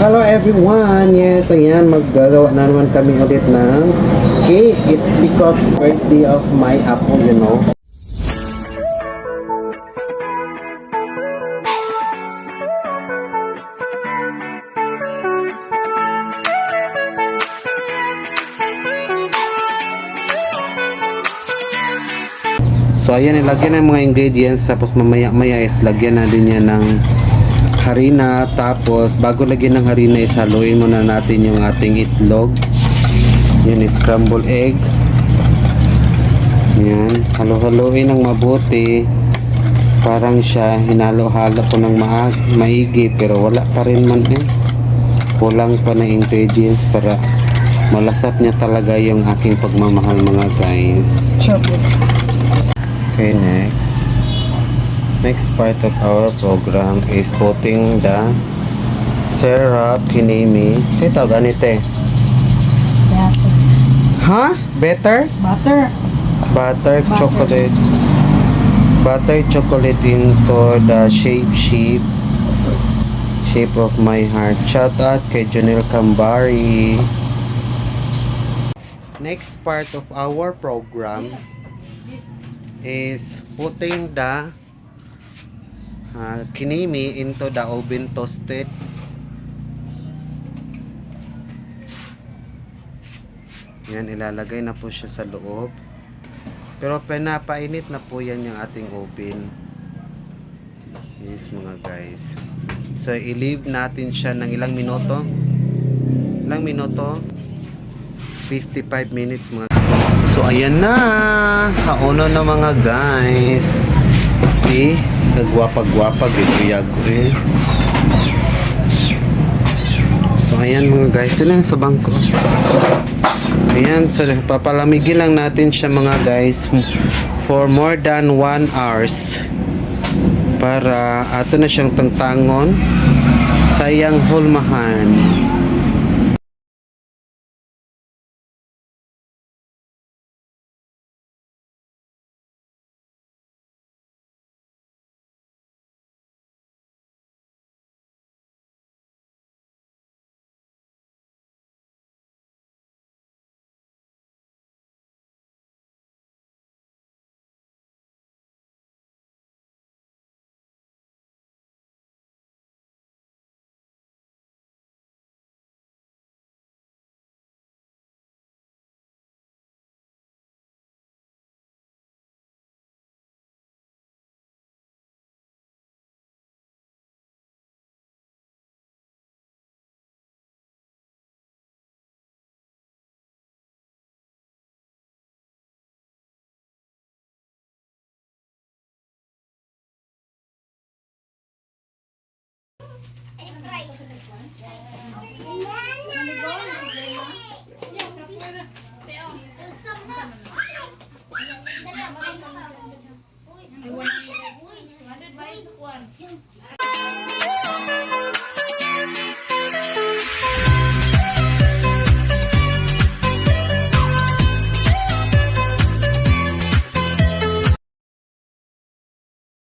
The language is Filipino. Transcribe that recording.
Hello everyone! Yes, ayan, maggagawa na naman kami ulit ng cake. It's because birthday of my apple, you know. So ayan, ilagyan ng mga ingredients tapos mamaya maya is lagyan na din yan ng harina tapos bago lagyan ng harina is haluin muna natin yung ating itlog. Yan is scrambled egg. Yan, halo-haloin ng mabuti. Parang siya hinalo-halo ko ng ma maigi pero wala pa rin man eh. Kulang pa na ingredients para malasap niya talaga yung aking pagmamahal mga guys. Okay, next. Next part of our program is putting the syrup kinimi. Ito ganito eh. Ha? Better? Butter. Butter chocolate. Butter chocolate into the shape shape shape of my heart. Shout out kay Jonel Kambari. Next part of our program is putting the uh, kinimi into the oven toasted. Yan, ilalagay na po siya sa loob. Pero pinapainit na po yan yung ating oven. Yes mga guys. So, i-leave natin siya ng ilang minuto. Ilang minuto? 55 minutes mga So, ayan na. Kauno na mga guys. See? Kagwapa-gwapa. Gaguyag-uy. So, ayan mga guys. Ito lang sa bangko. Ayan. So, papalamigin lang natin siya mga guys for more than 1 hours. Para ato na siyang tangtangon. Sayang hulmahan. One.